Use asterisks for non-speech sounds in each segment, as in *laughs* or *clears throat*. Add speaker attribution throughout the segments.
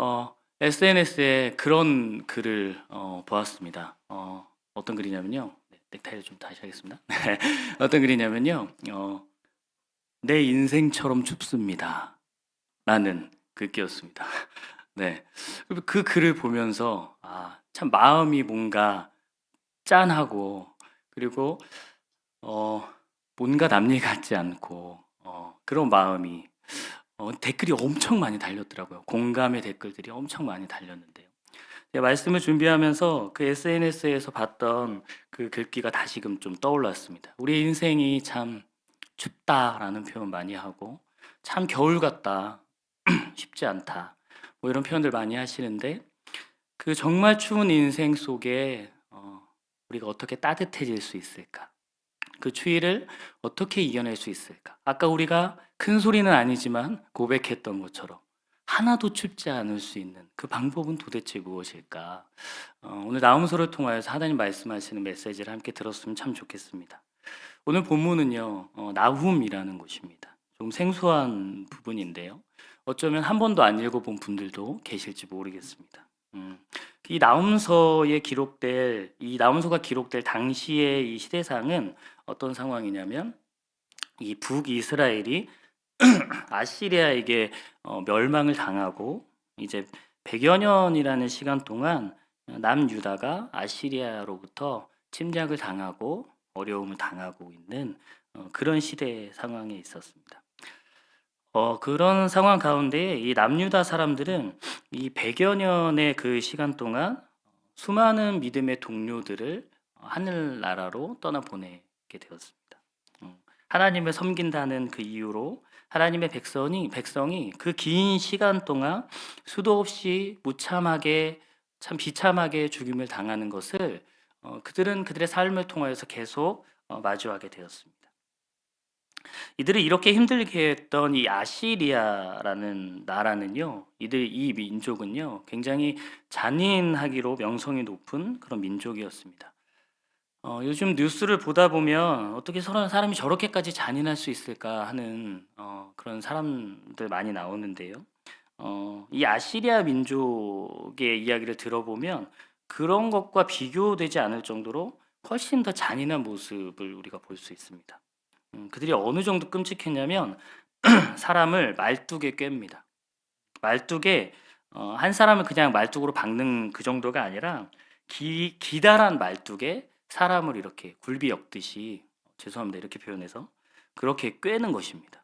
Speaker 1: 어, SNS에 그런 글을 어, 보았습니다. 어, 어떤 글이냐면요. 네, 넥타이를 좀 다시 하겠습니다. *laughs* 네, 어떤 글이냐면요. 어, 내 인생처럼 춥습니다. 라는 글귀였습니다. *laughs* 네. 그- 그 글을 보면서 아, 참 마음이 뭔가 짠하고 그리고 어, 뭔가 남일 같지 않고 어, 그런 마음이 어, 댓글이 엄청 많이 달렸더라고요. 공감의 댓글들이 엄청 많이 달렸는데요. 말씀을 준비하면서 그 SNS에서 봤던 그 글귀가 다시금 좀 떠올랐습니다. 우리 인생이 참 춥다라는 표현 많이 하고 참 겨울 같다 *clears throat* 쉽지 않다 뭐 이런 표현들 많이 하시는데 그 정말 추운 인생 속에 어, 우리가 어떻게 따뜻해질 수 있을까? 그 추위를 어떻게 이겨낼 수 있을까? 아까 우리가 큰 소리는 아니지만 고백했던 것처럼 하나도 춥지 않을 수 있는 그 방법은 도대체 무엇일까? 어, 오늘 나움서를 통하여서 하나님 말씀하시는 메시지를 함께 들었으면 참 좋겠습니다. 오늘 본문은요, 어, 나훔이라는 곳입니다. 좀 생소한 부분인데요. 어쩌면 한 번도 안 읽어본 분들도 계실지 모르겠습니다. 음, 이 나움서에 기록될 이 나움서가 기록될 당시의 이 시대상은 어떤 상황이냐면 이 북이스라엘이 *clears throat* 아시리아에게 어, 멸망을 당하고 이제 100여 년이라는 시간 동안 남유다가 아시리아로부터 침략을 당하고 어려움을 당하고 있는 어, 그런 시대 상황에 있었습니다. 어, 그런 상황 가운데 이 남유다 사람들은 이 100여 년의 그 시간 동안 수많은 믿음의 동료들을 하늘나라로 떠나보내게 되었습니다. 음, 하나님을 섬긴다는 그 이유로 하나님의 백성이 백성이 그 긴 시간 동안 수도 없이 무참하게 참 비참하게 죽임을 당하는 것을 어, 그들은 그들의 삶을 통하여서 계속 어, 마주하게 되었습니다. 이들을 이렇게 힘들게 했던 이 아시리아라는 나라는요, 이들 이 민족은요, 굉장히 잔인하기로 명성이 높은 그런 민족이었습니다. 어, 요즘 뉴스를 보다 보면 어떻게 서로 사람이 저렇게까지 잔인할 수 있을까 하는 어, 그런 사람들 많이 나오는데요. 어, 이 아시리아 민족의 이야기를 들어보면 그런 것과 비교되지 않을 정도로 훨씬 더 잔인한 모습을 우리가 볼 수 있습니다. 음, 그들이 어느 정도 끔찍했냐면 *clears throat* 사람을 말뚝에 꿰입니다. 말뚝에 어, 한 사람을 그냥 말뚝으로 박는 그 정도가 아니라 기, 기다란 말뚝에 사람을 이렇게 굴비 엮듯이 죄송합니다 이렇게 표현해서 그렇게 꿰는 것입니다.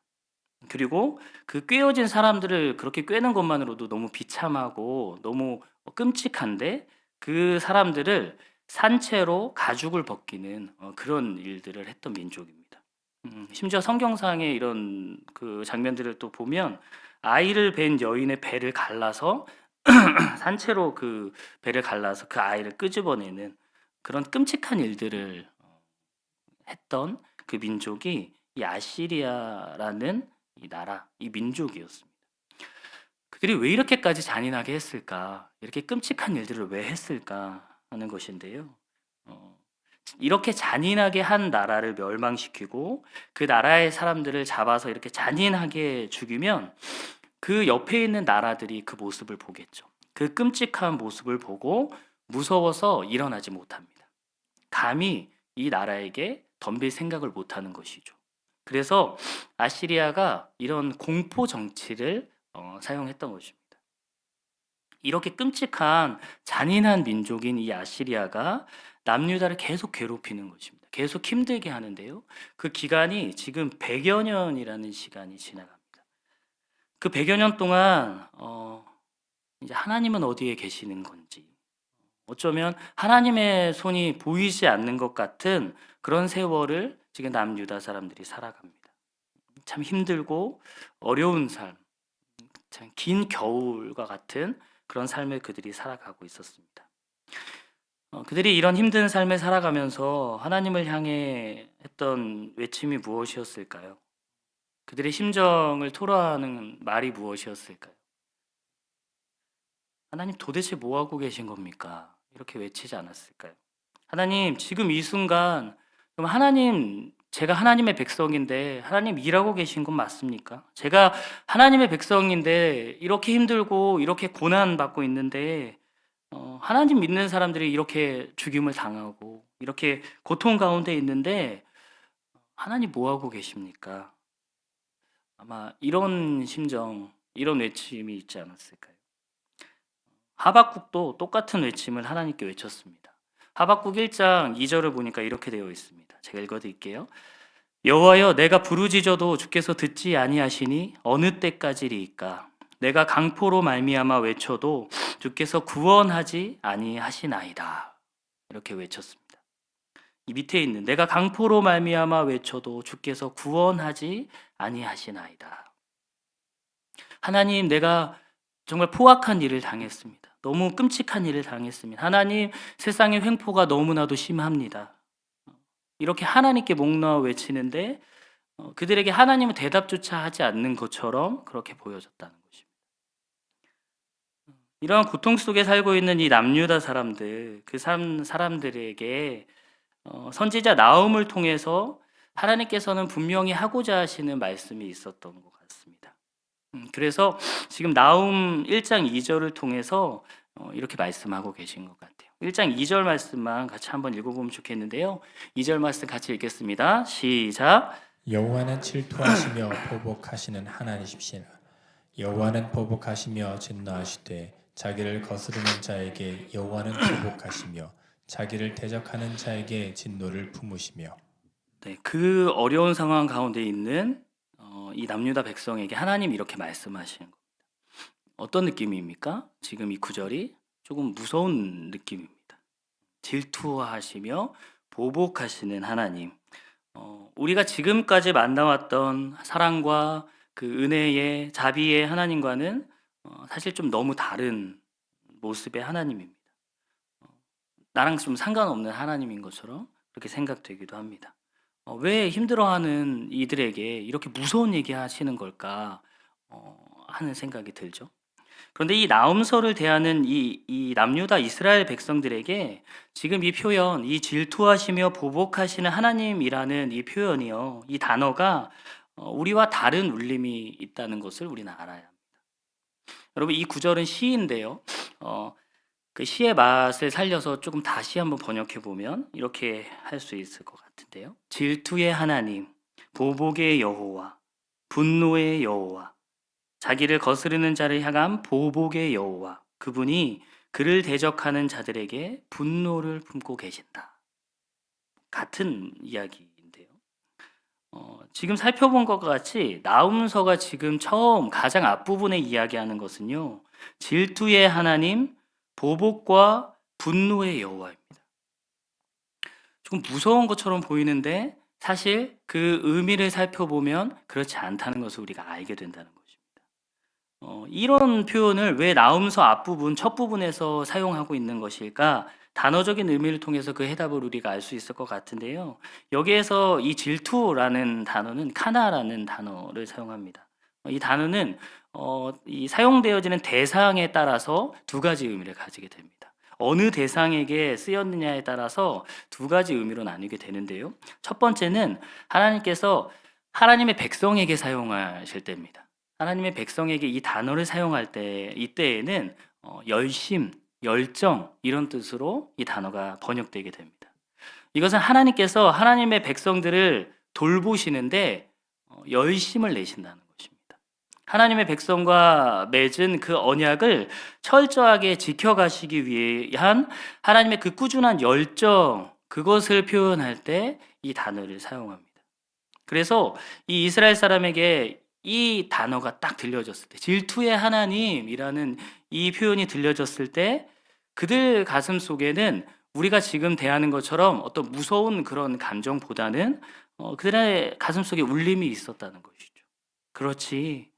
Speaker 1: 그리고 그 꿰어진 사람들을 그렇게 꿰는 것만으로도 너무 비참하고 너무 끔찍한데 그 사람들을 산채로 가죽을 벗기는 어, 그런 일들을 했던 민족입니다. 음, 심지어 성경상의 이런 그 장면들을 또 보면 아이를 뵌 여인의 배를 갈라서 *clears throat* 산채로 그 배를 갈라서 그 아이를 끄집어내는 그런 끔찍한 일들을 어, 했던 그 민족이 이 아시리아라는 이 나라, 이 민족이었습니다. 그들이 왜 이렇게까지 잔인하게 했을까? 이렇게 끔찍한 일들을 왜 했을까 하는 것인데요. 어, 이렇게 잔인하게 한 나라를 멸망시키고 그 나라의 사람들을 잡아서 이렇게 잔인하게 죽이면 그 옆에 있는 나라들이 그 모습을 보겠죠. 그 끔찍한 모습을 보고 무서워서 일어나지 못합니다. 감히 이 나라에게 덤빌 생각을 못 하는 것이죠. 그래서 아시리아가 이런 공포 정치를 어, 사용했던 것입니다. 이렇게 끔찍한 잔인한 민족인 이 아시리아가 남유다를 계속 괴롭히는 것입니다. 계속 힘들게 하는데요. 그 기간이 지금 100여 년이라는 시간이 지나갑니다. 그 100여 년 동안 어, 이제 하나님은 어디에 계시는 건지 어쩌면 하나님의 손이 보이지 않는 것 같은 그런 세월을 지금 남유다 사람들이 살아갑니다. 참 힘들고 어려운 삶, 참 긴 겨울과 같은 그런 삶을 그들이 살아가고 있었습니다. 어, 그들이 이런 힘든 삶을 살아가면서 하나님을 향해 했던 외침이 무엇이었을까요? 그들의 심정을 토로하는 말이 무엇이었을까요? 하나님 도대체 뭐 하고 계신 겁니까? 이렇게 외치지 않았을까요? 하나님 지금 이 순간 하나님 제가 하나님의 백성인데 하나님 일하고 계신 건 맞습니까? 제가 하나님의 백성인데 이렇게 힘들고 이렇게 고난 받고 있는데 어, 하나님 믿는 사람들이 이렇게 죽임을 당하고 이렇게 고통 가운데 있는데 하나님 뭐 하고 계십니까? 아마 이런 심정, 이런 외침이 있지 않았을까요? 하박국도 똑같은 외침을 하나님께 외쳤습니다. 하박국 1장 2절을 보니까 이렇게 되어 있습니다. 제가 읽어 드릴게요. 여호와여 내가 부르짖어도 주께서 듣지 아니하시니 어느 때까지리이까 내가 강포로 말미암아 외쳐도 주께서 구원하지 아니하시나이다. 이렇게 외쳤습니다. 이 밑에 있는 내가 강포로 말미암아 외쳐도 주께서 구원하지 아니하시나이다. 하나님 내가 정말 포악한 일을 당했습니다. 너무 끔찍한 일을 당했습니다. 하나님 세상의 횡포가 너무나도 심합니다. 이렇게 하나님께 목 놓아 외치는데 어, 그들에게 하나님은 대답조차 하지 않는 것처럼 그렇게 보여졌다는 것입니다. 이러한 고통 속에 살고 있는 이 남유다 사람들, 그 사람, 사람들에게 어, 선지자 나움을 통해서 하나님께서는 분명히 하고자 하시는 말씀이 있었던 것 같습니다. 음, 그래서 지금 나움 1장 2절을 통해서 어, 이렇게 말씀하고 계신 것 같아요. 1장 2절 말씀만 같이 한번 읽어보면 좋겠는데요. 2절 말씀 같이 읽겠습니다. 시작.
Speaker 2: 여호와는 질투하시며 보복하시는 하나님이시라 여호와는 보복하시며 진노하시되 자기를 거스르는 자에게 여호와는 보복하시며 자기를 대적하는 자에게 진노를 품으시며
Speaker 1: 네, 그 어려운 상황 가운데 있는 어, 이 남유다 백성에게 하나님 이렇게 말씀하시는 겁니다. 어떤 느낌입니까? 지금 이 구절이 조금 무서운 느낌입니다. 질투하시며 보복하시는 하나님. 어, 우리가 지금까지 만나왔던 사랑과 그 은혜의 자비의 하나님과는 어, 사실 좀 너무 다른 모습의 하나님입니다. 어, 나랑 좀 상관없는 하나님인 것처럼 그렇게 생각되기도 합니다. 어, 왜 힘들어하는 이들에게 이렇게 무서운 얘기 하시는 걸까 어, 하는 생각이 들죠. 그런데 이 나음서를 대하는 이, 이 남유다 이스라엘 백성들에게 지금 이 표현, 이 질투하시며 보복하시는 하나님이라는 이 표현이요, 이 단어가 어, 우리와 다른 울림이 있다는 것을 우리는 알아야 합니다. 여러분 이 구절은 시인데요. 어, 그 시의 맛을 살려서 조금 다시 한번 번역해 보면 이렇게 할 수 있을 것 같 은데요. 질투의 하나님, 보복의 여호와, 분노의 여호와, 자기를 거스르는 자를 향한 보복의 여호와, 그분이 그를 대적하는 자들에게 분노를 품고 계신다. 같은 이야기인데요. 어, 지금 살펴본 것과 같이 나움서가 지금 처음 가장 앞부분에 이야기하는 것은요. 질투의 하나님, 보복과 분노의 여호와입니다. 조금 무서운 것처럼 보이는데 사실 그 의미를 살펴보면 그렇지 않다는 것을 우리가 알게 된다는 것입니다. 어, 이런 표현을 왜 나음서 앞부분 첫 부분에서 사용하고 있는 것일까? 단어적인 의미를 통해서 그 해답을 우리가 알 수 있을 것 같은데요. 여기에서 이 질투라는 단어는 카나라는 단어를 사용합니다. 어, 이 단어는 어, 이 사용되어지는 대상에 따라서 두 가지 의미를 가지게 됩니다. 어느 대상에게 쓰였느냐에 따라서 두 가지 의미로 나뉘게 되는데요. 첫 번째는 하나님께서 하나님의 백성에게 사용하실 때입니다. 하나님의 백성에게 이 단어를 사용할 때 이때에는 어, 열심, 열정 이런 뜻으로 이 단어가 번역되게 됩니다. 이것은 하나님께서 하나님의 백성들을 돌보시는데 어, 열심을 내신다는. 하나님의 백성과 맺은 그 언약을 철저하게 지켜가시기 위한 하나님의 그 꾸준한 열정 그것을 표현할 때 이 단어를 사용합니다. 그래서 이 이스라엘 사람에게 이 단어가 딱 들려졌을 때 질투의 하나님이라는 이 표현이 들려졌을 때 그들 가슴 속에는 우리가 지금 대하는 것처럼 어떤 무서운 그런 감정보다는 어, 그들의 가슴 속에 울림이 있었다는 것이죠. 그렇지.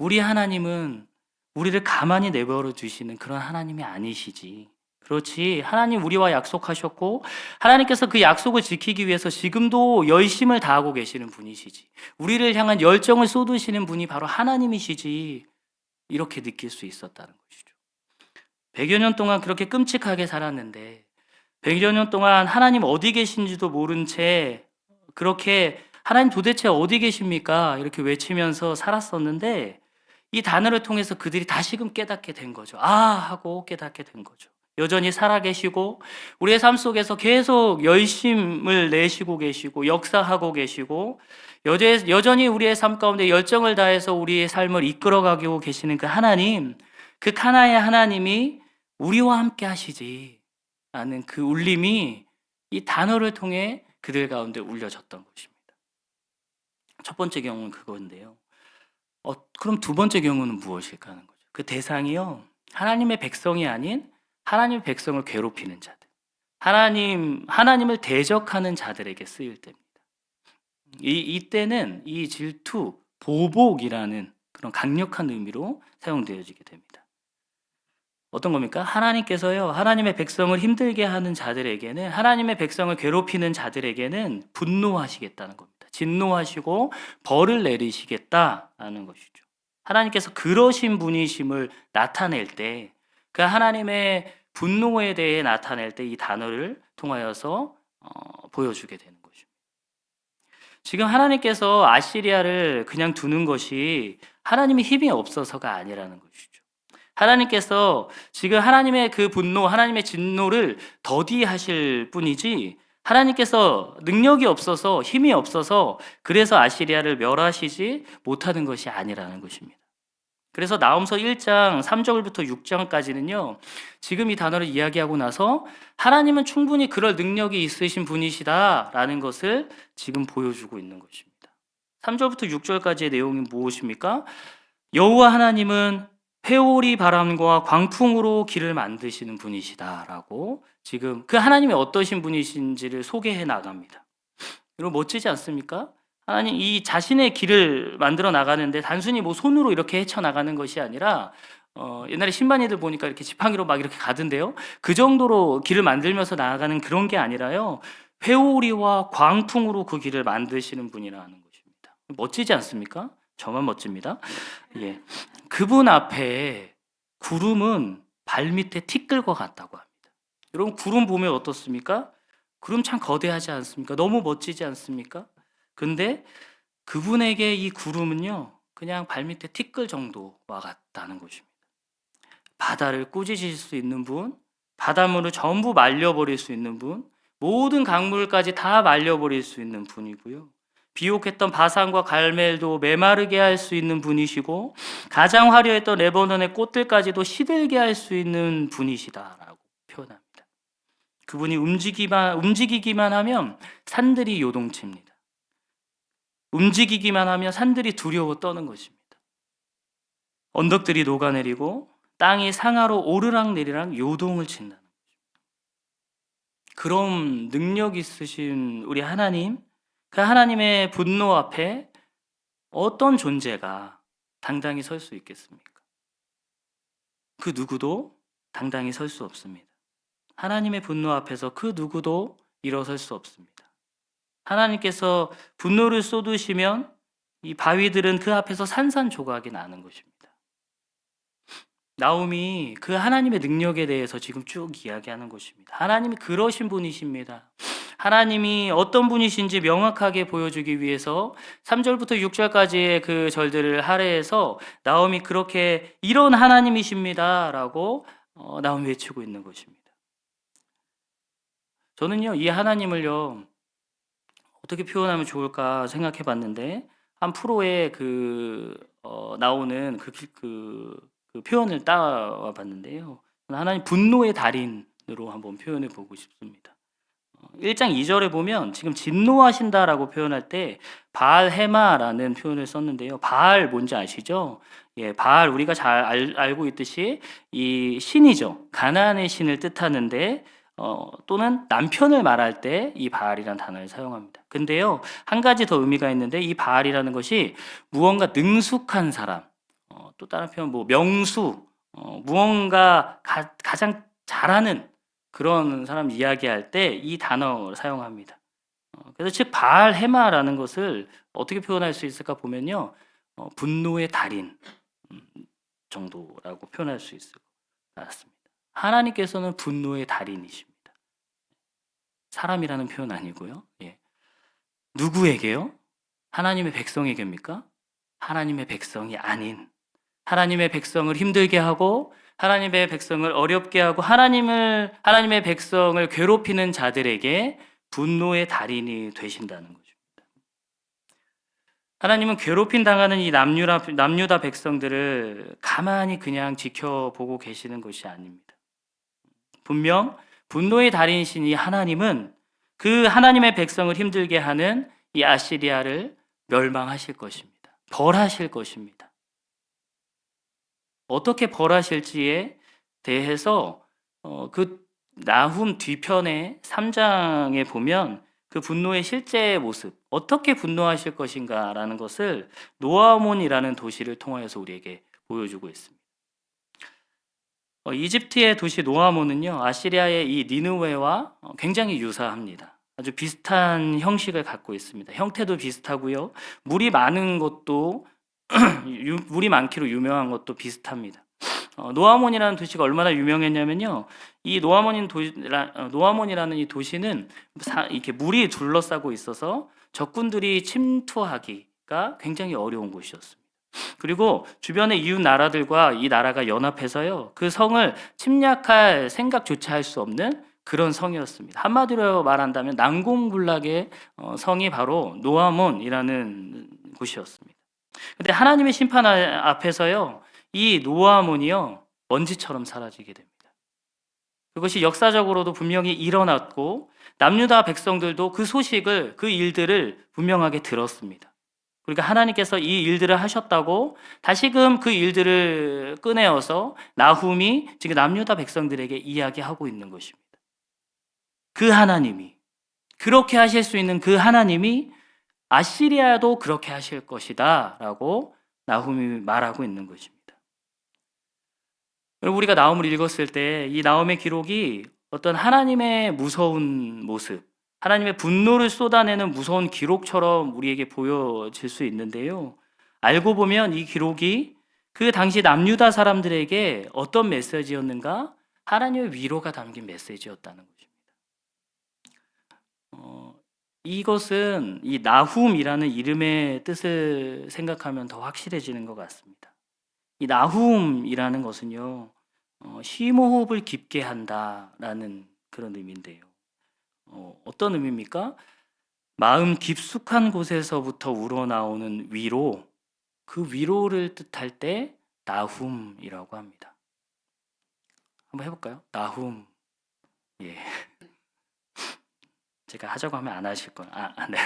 Speaker 1: 우리 하나님은 우리를 가만히 내버려 두시는 그런 하나님이 아니시지. 그렇지. 하나님 우리와 약속하셨고, 하나님께서 그 약속을 지키기 위해서 지금도 열심을 다하고 계시는 분이시지. 우리를 향한 열정을 쏟으시는 분이 바로 하나님이시지. 이렇게 느낄 수 있었다는 것이죠. 100여 년 동안 그렇게 끔찍하게 살았는데, 100여 년 동안 하나님 어디 계신지도 모른 채 그렇게 하나님 도대체 어디 계십니까? 이렇게 외치면서 살았었는데 이 단어를 통해서 그들이 다시금 깨닫게 된 거죠. 아 하고 깨닫게 된 거죠. 여전히 살아계시고 우리의 삶 속에서 계속 열심을 내시고 계시고 역사하고 계시고 여전히 우리의 삶 가운데 열정을 다해서 우리의 삶을 이끌어가고 계시는 그 하나님, 그 카나의 하나님이 우리와 함께 하시지 라는 그 울림이 이 단어를 통해 그들 가운데 울려졌던 것입니다. 첫 번째 경우는 그건데요. 어, 그럼 두 번째 경우는 무엇일까 하는 거죠. 그 대상이요. 하나님의 백성이 아닌 하나님의 백성을 괴롭히는 자들. 하나님, 하나님을 대적하는 자들에게 쓰일 때입니다. 이, 이때는 이 질투, 보복이라는 그런 강력한 의미로 사용되어지게 됩니다. 어떤 겁니까? 하나님께서요, 하나님의 백성을 힘들게 하는 자들에게는, 하나님의 백성을 괴롭히는 자들에게는 분노하시겠다는 겁니다. 진노하시고 벌을 내리시겠다라는 것이죠. 하나님께서 그러신 분이심을 나타낼 때, 그 하나님의 분노에 대해 나타낼 때 이 단어를 통하여서 어, 보여주게 되는 것입니다. 지금 하나님께서 아시리아를 그냥 두는 것이 하나님의 힘이 없어서가 아니라는 것이죠. 하나님께서 지금 하나님의 그 분노, 하나님의 진노를 더디하실 뿐이지 하나님께서 능력이 없어서 힘이 없어서 그래서 아시리아를 멸하시지 못하는 것이 아니라는 것입니다. 그래서 나움서 1장 3절부터 6장까지는요. 지금 이 단어를 이야기하고 나서 하나님은 충분히 그럴 능력이 있으신 분이시다라는 것을 지금 보여주고 있는 것입니다. 3절부터 6절까지의 내용이 무엇입니까? 여호와 하나님은 회오리 바람과 광풍으로 길을 만드시는 분이시다라고 지금 그 하나님이 어떠신 분이신지를 소개해 나갑니다. 여러분 멋지지 않습니까? 하나님 이 자신의 길을 만들어 나가는데 단순히 뭐 손으로 이렇게 헤쳐 나가는 것이 아니라 어, 옛날에 신반이들 보니까 이렇게 지팡이로 막 이렇게 가던데요. 그 정도로 길을 만들면서 나아가는 그런 게 아니라요. 회오리와 광풍으로 그 길을 만드시는 분이라는 것입니다. 멋지지 않습니까? 저만 멋집니다. 예. 그분 앞에 구름은 발밑에 티끌과 같다고 합니다. 여러분 구름 보면 어떻습니까? 구름 참 거대하지 않습니까? 너무 멋지지 않습니까? 근데 그분에게 이 구름은요, 그냥 발밑에 티끌 정도와 같다는 것입니다. 바다를 꾸짖으실 수 있는 분, 바닷물을 전부 말려버릴 수 있는 분, 모든 강물까지 다 말려버릴 수 있는 분이고요. 비옥했던 바산과 갈멜도 메마르게 할 수 있는 분이시고 가장 화려했던 레바논의 꽃들까지도 시들게 할 수 있는 표현합니다. 그분이 움직이기만 움직이기만 하면 산들이 요동칩니다. 움직이기만 하면 산들이 두려워 떠는 것입니다. 언덕들이 녹아내리고 땅이 상하로 오르락 내리락 요동을 친다는 거죠. 그런 능력 있으신 우리 하나님, 그 하나님의 분노 앞에 어떤 존재가 당당히 설 수 있겠습니까? 그 누구도 당당히 설 수 없습니다. 하나님의 분노 앞에서 그 누구도 일어설 수 없습니다. 하나님께서 분노를 쏟으시면 이 바위들은 그 앞에서 산산조각이 나는 것입니다. 나움이 그 하나님의 능력에 대해서 지금 쭉 이야기하는 것입니다. 하나님이 그러신 분이십니다. 하나님이 어떤 분이신지 명확하게 보여주기 위해서 3절부터 6절까지의 그 절들을 할애해서 나움이 그렇게 이런 하나님이십니다라고 어, 나움이 외치고 있는 것입니다. 저는요, 이 하나님을요, 어떻게 표현하면 좋을까 생각해 봤는데, 한 프로에 그, 어, 나오는 그, 그, 그 표현을 따와 봤는데요. 하나님 분노의 달인으로 한번 표현해 보고 싶습니다. 1장 2절에 보면 지금 진노하신다라고 표현할 때 바알 헤마라는 표현을 썼는데요. 바알 뭔지 아시죠? 예, 바알 우리가 잘 알, 알고 있듯이 이 신이죠. 가나안의 신을 뜻하는데 어, 또는 남편을 말할 때 이 바알이라는 단어를 사용합니다. 근데요, 한 가지 더 의미가 있는데 이 바알이라는 것이 무언가 능숙한 사람, 어, 또 다른 표현 뭐 명수, 어, 무언가 가, 가장 잘하는 그런 사람 이야기할 때 이 단어를 사용합니다. 어, 그래서 즉 바알 헤마라는 것을 어떻게 표현할 수 있을까 보면요, 어, 분노의 달인 음, 정도라고 표현할 수 있을 것 같습니다. 하나님께서는 분노의 달인이십니다. 사람이라는 표현 아니고요. 예. 누구에게요? 하나님의 백성에게입니까? 하나님의 백성이 아닌 하나님의 백성을 힘들게 하고 하나님의 백성을 어렵게 하고 하나님을 하나님의 백성을 괴롭히는 자들에게 분노의 달인이 되신다는 것입니다. 하나님은 괴롭힘 당하는 이 남유다, 남유다 백성들을 가만히 그냥 지켜보고 계시는 것이 아닙니다. 분명 분노의 달인이신 이 하나님은 그 하나님의 백성을 힘들게 하는 이 아시리아를 멸망하실 것입니다. 벌하실 것입니다. 어떻게 벌하실지에 대해서 어, 그 나훔 뒤편의 3장에 보면 그 분노의 실제 모습, 어떻게 분노하실 것인가라는 것을 노아몬이라는 도시를 통하여서 우리에게 보여주고 있습니다. 어, 이집트의 도시 노아몬은요, 아시리아의 이 니느웨와 어, 굉장히 유사합니다. 아주 비슷한 형식을 갖고 있습니다. 형태도 비슷하고요. 물이 많은 것도 *clears throat* 유- 물이 많기로 유명한 것도 비슷합니다. 어, 노아몬이라는 도시가 얼마나 유명했냐면요. 이 노아몬인 도시라, 어, 노아몬이라는 이 도시는 사- 이렇게 물이 둘러싸고 있어서 적군들이 침투하기가 굉장히 어려운 곳이었습니다. 그리고 주변의 이웃 나라들과 이 나라가 연합해서요. 그 성을 침략할 생각조차 할 수 없는 그런 성이었습니다. 한마디로 말한다면 난공불락의 어, 성이 바로 노아몬이라는 곳이었습니다. 근데 하나님의 심판 아- 앞에서요. 이 노아몬이요. 먼지처럼 사라지게 됩니다. 그것이 역사적으로도 분명히 일어났고 남유다 백성들도 그 소식을 그 일들을 분명하게 들었습니다. 그러니까 하나님께서 이 일들을 하셨다고 다시금 그 일들을 꺼내어서 나훔이 지금 남유다 백성들에게 이야기하고 있는 것입니다. 그 하나님이 그렇게 하실 수 있는 그 하나님이 아시리아도 그렇게 하실 것이다라고 나훔이 말하고 있는 것입니다. 우리가 나움을 읽었을 때 이 나움의 기록이 어떤 하나님의 무서운 모습, 하나님의 분노를 쏟아내는 무서운 기록처럼 우리에게 보여질 수 있는데요. 알고 보면 이 기록이 그 당시 남유다 사람들에게 어떤 메시지였는가? 하나님의 위로가 담긴 메시지였다는 것입니다. 어, 이것은 이 나훔이라는 이름의 뜻을 생각하면 더 확실해지는 것 같습니다. 이 나훔이라는 것은요, 어, 심호흡을 깊게 한다라는 그런 의미인데요. 어, 어떤 의미입니까? 마음 깊숙한 곳에서부터 우러나오는 위로, 그 위로를 뜻할 때 나훔이라고 합니다. 한번 해볼까요? 나훔. 예. *laughs* 제가 하자고 하면 안 하실 거예요. 아, 아, 네.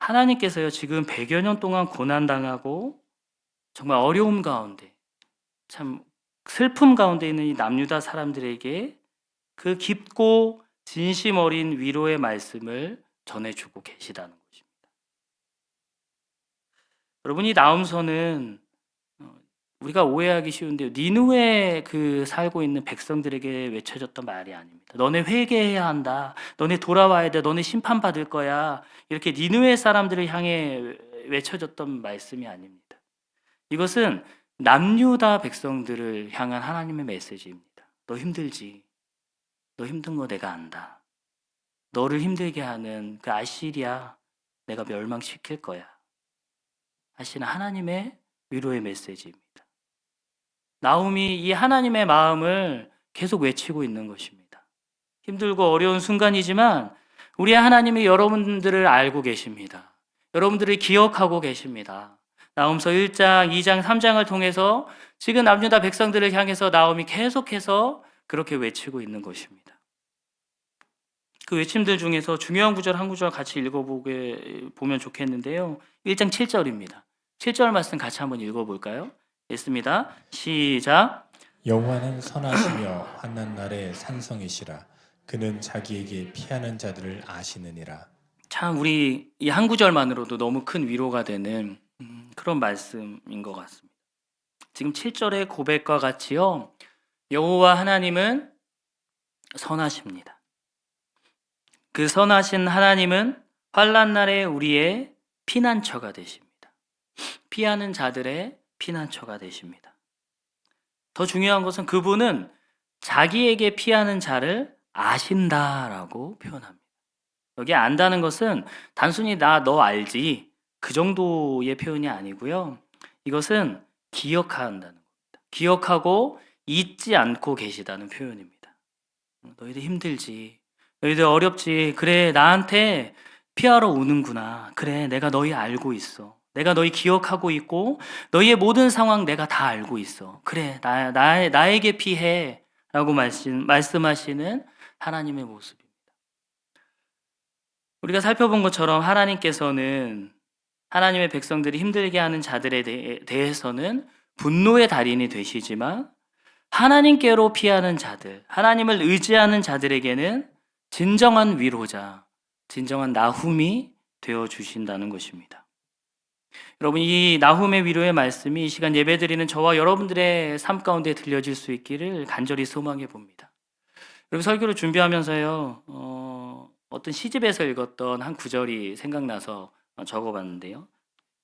Speaker 1: 하나님께서요, 지금 100여 년 동안 고난당하고 정말 어려움 가운데, 참 슬픔 가운데 있는 이 남유다 사람들에게 그 깊고 진심 어린 위로의 말씀을 전해주고 계시다는 것입니다. 여러분, 이 나움서는 어, 우리가 오해하기 쉬운데요. 니누에 그 살고 있는 백성들에게 외쳐졌던 말이 아닙니다. 너네 회개해야 한다. 너네 돌아와야 돼. 너네 심판받을 거야. 이렇게 니누의 사람들을 향해 외쳐졌던 말씀이 아닙니다. 이것은 남유다 백성들을 향한 하나님의 메시지입니다. 너 힘들지. 너 힘든 거 내가 안다. 너를 힘들게 하는 그 아시리아 내가 멸망시킬 거야. 하시는 하나님의 위로의 메시지입니다. 나움이 이 하나님의 마음을 계속 외치고 있는 것입니다. 힘들고 어려운 순간이지만 우리 하나님이 여러분들을 알고 계십니다. 여러분들을 기억하고 계십니다. 나움서 1장, 2장, 3장을 통해서 지금 남유다 백성들을 향해서 나움이 계속해서 그렇게 외치고 있는 것입니다. 그 외침들 중에서 중요한 구절 한 구절 같이 읽어보게 보면 좋겠는데요. 1장 7절입니다. 7절 말씀 같이 한번 읽어볼까요? 읽습니다. 시작.
Speaker 2: 여호와는 선하시며 환난 날에 산성이시라 그는 자기에게 피하는 자들을 아시느니라
Speaker 1: 참 우리 이 한 구절만으로도 너무 큰 위로가 되는 음, 그런 말씀인 것 같습니다. 지금 7절의 고백과 같이요. 여호와 하나님은 선하십니다. 그 선하신 하나님은 환란 날에 우리의 피난처가 되십니다. 피하는 자들의 피난처가 되십니다. 더 중요한 것은 그분은 자기에게 피하는 자를 아신다라고 표현합니다. 여기 안다는 것은 단순히 나 너 알지 그 정도의 표현이 아니고요. 이것은 기억한다는 겁니다. 기억하고 잊지 않고 계시다는 표현입니다. 너희들 힘들지. 너희들 어렵지. 그래, 나한테 피하러 오는구나. 그래, 내가 너희 알고 있어. 내가 너희 기억하고 있고, 너희의 모든 상황 내가 다 알고 있어. 그래, 나, 나, 나에게 피해. 라고 말씀, 말씀하시는 하나님의 모습입니다. 우리가 살펴본 것처럼 하나님께서는 하나님의 백성들이 힘들게 하는 자들에 대해- 대해서는 분노의 달인이 되시지만 하나님께로 피하는 자들, 하나님을 의지하는 자들에게는 진정한 위로자, 진정한 나훔이 되어 주신다는 것입니다. 여러분 이 나훔의 위로의 말씀이 이 시간 예배드리는 저와 여러분들의 삶 가운데 들려질 수 있기를 간절히 소망해 봅니다. 여러분 설교를 준비하면서요 어, 어떤 시집에서 읽었던 한 구절이 생각나서 어, 적어봤는데요.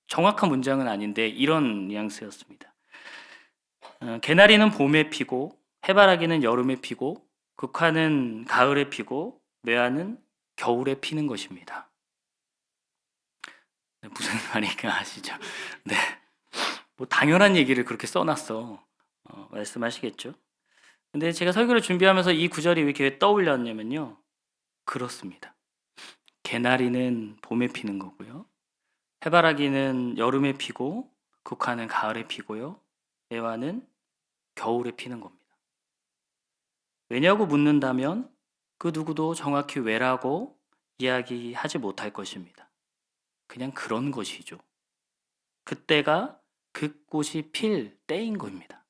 Speaker 1: 정확한 문장은 아닌데 이런 뉘앙스였습니다. 어, 개나리는 봄에 피고 해바라기는 여름에 피고 국화는 가을에 피고 매화는 겨울에 피는 것입니다. 네, 무슨 *laughs* 말인가 아시죠? 네, 뭐 당연한 얘기를 그렇게 써놨어 어, 말씀하시겠죠? 근데 제가 설교를 준비하면서 이 구절이 왜 이렇게 떠올렸냐면요, 그렇습니다. 개나리는 봄에 피는 거고요. 해바라기는 여름에 피고 국화는 가을에 피고요. 애화는 겨울에 피는 겁니다. 왜냐고 묻는다면 그 누구도 정확히 왜라고 이야기하지 못할 것입니다. 그냥 그런 것이죠. 그때가 그 꽃이 필 때인 겁니다.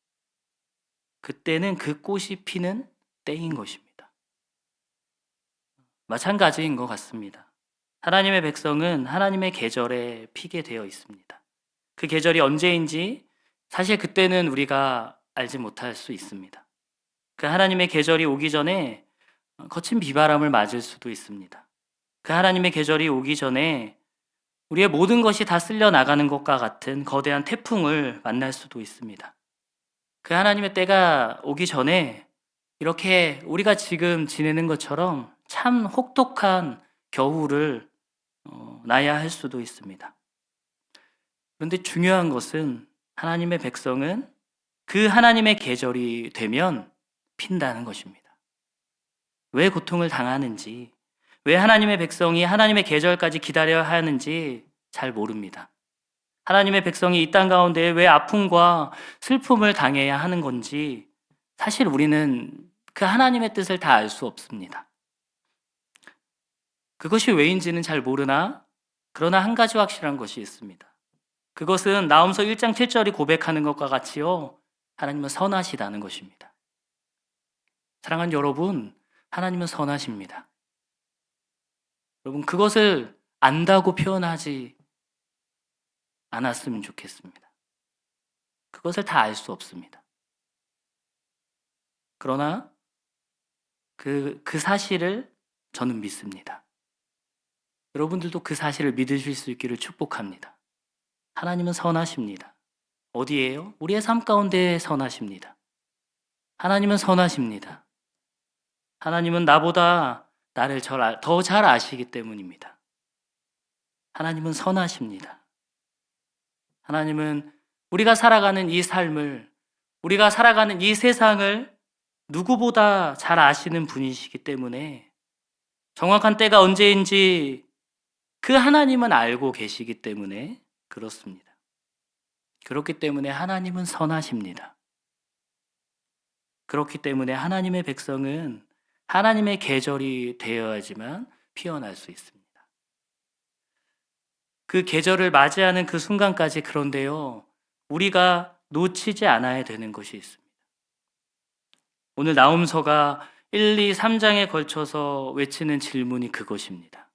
Speaker 1: 그때는 그 꽃이 피는 때인 것입니다. 마찬가지인 것 같습니다. 하나님의 백성은 하나님의 계절에 피게 되어 있습니다. 그 계절이 언제인지 사실 그때는 우리가 알지 못할 수 있습니다. 그 하나님의 계절이 오기 전에 거친 비바람을 맞을 수도 있습니다. 그 하나님의 계절이 오기 전에 우리의 모든 것이 다 쓸려 나가는 것과 같은 거대한 태풍을 만날 수도 있습니다. 그 하나님의 때가 오기 전에 이렇게 우리가 지금 지내는 것처럼 참 혹독한 겨울을 어, 나야 할 수도 있습니다. 그런데 중요한 것은 하나님의 백성은 그 하나님의 계절이 되면 핀다는 것입니다. 왜 고통을 당하는지, 왜 하나님의 백성이 하나님의 계절까지 기다려야 하는지 잘 모릅니다. 하나님의 백성이 이 땅 가운데 왜 아픔과 슬픔을 당해야 하는 건지 사실 우리는 그 하나님의 뜻을 다 알 수 없습니다. 그것이 왜인지는 잘 모르나 그러나 한 가지 확실한 것이 있습니다. 그것은 나움서 1장 7절이 고백하는 것과 같이요. 하나님은 선하시다는 것입니다. 사랑하는 여러분, 하나님은 선하십니다. 여러분, 그것을 안다고 표현하지 않았으면 좋겠습니다. 그것을 다 알 수 없습니다. 그러나 그, 그 사실을 저는 믿습니다. 여러분들도 그 사실을 믿으실 수 있기를 축복합니다. 하나님은 선하십니다. 어디에요? 우리의 삶 가운데 선하십니다. 하나님은 선하십니다. 하나님은 나보다 나를 더 잘 아시기 때문입니다. 하나님은 선하십니다. 하나님은 우리가 살아가는 이 삶을, 우리가 살아가는 이 세상을 누구보다 잘 아시는 분이시기 때문에 정확한 때가 언제인지 그 하나님은 알고 계시기 때문에 그렇습니다. 그렇기 때문에 하나님은 선하십니다. 그렇기 때문에 하나님의 백성은 하나님의 계절이 되어야지만 피어날 수 있습니다. 그 계절을 맞이하는 그 순간까지 그런데요, 우리가 놓치지 않아야 되는 것이 있습니다. 오늘 나움서가 1, 2, 3장에 걸쳐서 외치는 질문이 그것입니다.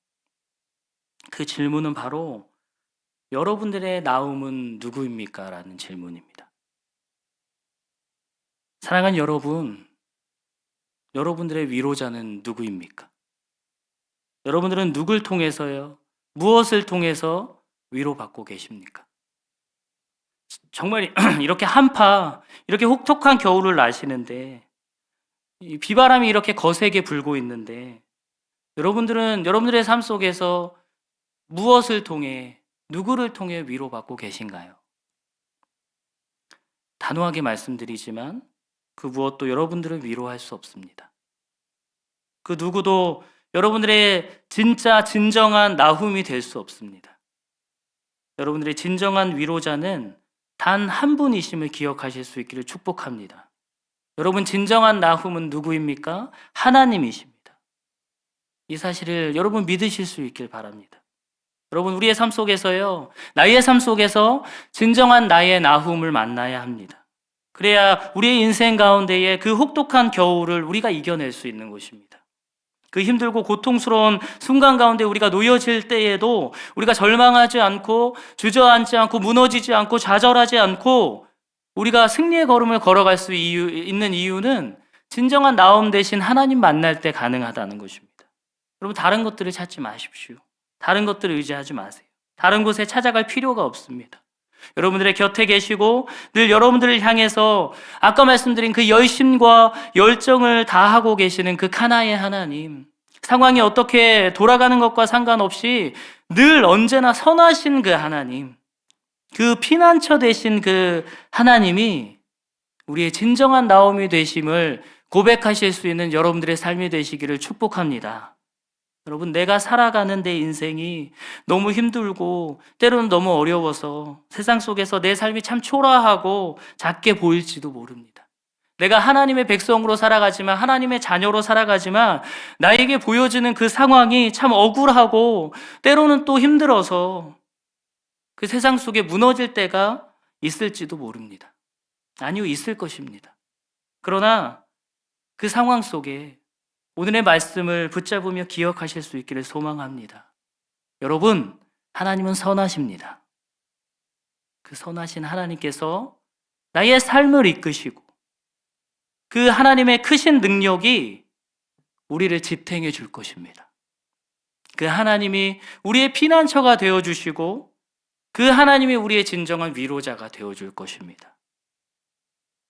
Speaker 1: 그 질문은 바로 여러분들의 나움은 누구입니까? 라는 질문입니다. 사랑하는 여러분, 여러분들의 위로자는 누구입니까? 여러분들은 누굴 통해서요? 무엇을 통해서 위로받고 계십니까? 정말 *clears throat* 이렇게 한파, 이렇게 혹독한 겨울을 나시는데, 비바람이 이렇게 거세게 불고 있는데, 여러분들은 여러분들의 삶 속에서 무엇을 통해 누구를 통해 위로받고 계신가요? 단호하게 말씀드리지만 그 무엇도 여러분들을 위로할 수 없습니다. 그 누구도 여러분들의 진짜 진정한 나훔이 될 수 없습니다. 여러분들의 진정한 위로자는 단 한 분이심을 기억하실 수 있기를 축복합니다. 여러분 진정한 나훔은 누구입니까? 하나님이십니다. 이 사실을 여러분 믿으실 수 있길 바랍니다. 여러분 우리의 삶 속에서요. 나의 삶 속에서 진정한 나의 나훔을 만나야 합니다. 그래야 우리의 인생 가운데에 그 혹독한 겨울을 우리가 이겨낼 수 있는 것입니다. 그 힘들고 고통스러운 순간 가운데 우리가 놓여질 때에도 우리가 절망하지 않고 주저앉지 않고 무너지지 않고 좌절하지 않고 우리가 승리의 걸음을 걸어갈 수 이유, 있는 이유는 진정한 나옴 대신 하나님 만날 때 가능하다는 것입니다. 여러분 다른 것들을 찾지 마십시오. 다른 것들을 의지하지 마세요. 다른 곳에 찾아갈 필요가 없습니다. 여러분들의 곁에 계시고 늘 여러분들을 향해서 아까 말씀드린 그 열심과 열정을 다하고 계시는 그 카나의 하나님. 상황이 어떻게 돌아가는 것과 상관없이 늘 언제나 선하신 그 하나님. 그 피난처 되신 그 하나님이 우리의 진정한 나옴이 되심을 고백하실 수 있는 여러분들의 삶이 되시기를 축복합니다. 여러분, 내가 살아가는 내 인생이 너무 힘들고 때로는 너무 어려워서 세상 속에서 내 삶이 참 초라하고 작게 보일지도 모릅니다. 내가 하나님의 백성으로 살아가지만 하나님의 자녀로 살아가지만 나에게 보여지는 그 상황이 참 억울하고 때로는 또 힘들어서 그 세상 속에 무너질 때가 있을지도 모릅니다. 아니요, 있을 것입니다. 그러나 그 상황 속에 오늘의 말씀을 붙잡으며 기억하실 수 있기를 소망합니다. 여러분, 하나님은 선하십니다. 그 선하신 하나님께서 나의 삶을 이끄시고 그 하나님의 크신 능력이 우리를 지탱해 줄 것입니다. 그 하나님이 우리의 피난처가 되어 주시고 그 하나님이 우리의 진정한 위로자가 되어 줄 것입니다.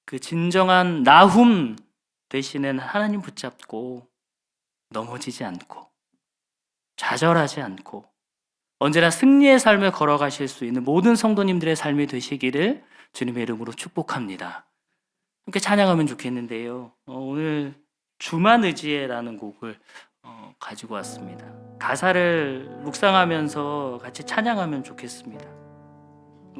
Speaker 1: 그 진정한 나훔 되시는 하나님 붙잡고 넘어지지 않고 좌절하지 않고 언제나 승리의 삶을 걸어가실 수 있는 모든 성도님들의 삶이 되시기를 주님의 이름으로 축복합니다. 함께 찬양하면 좋겠는데요. 어, 오늘 주만 의지해라는 곡을 어, 가지고 왔습니다. 가사를 묵상하면서 같이 찬양하면 좋겠습니다.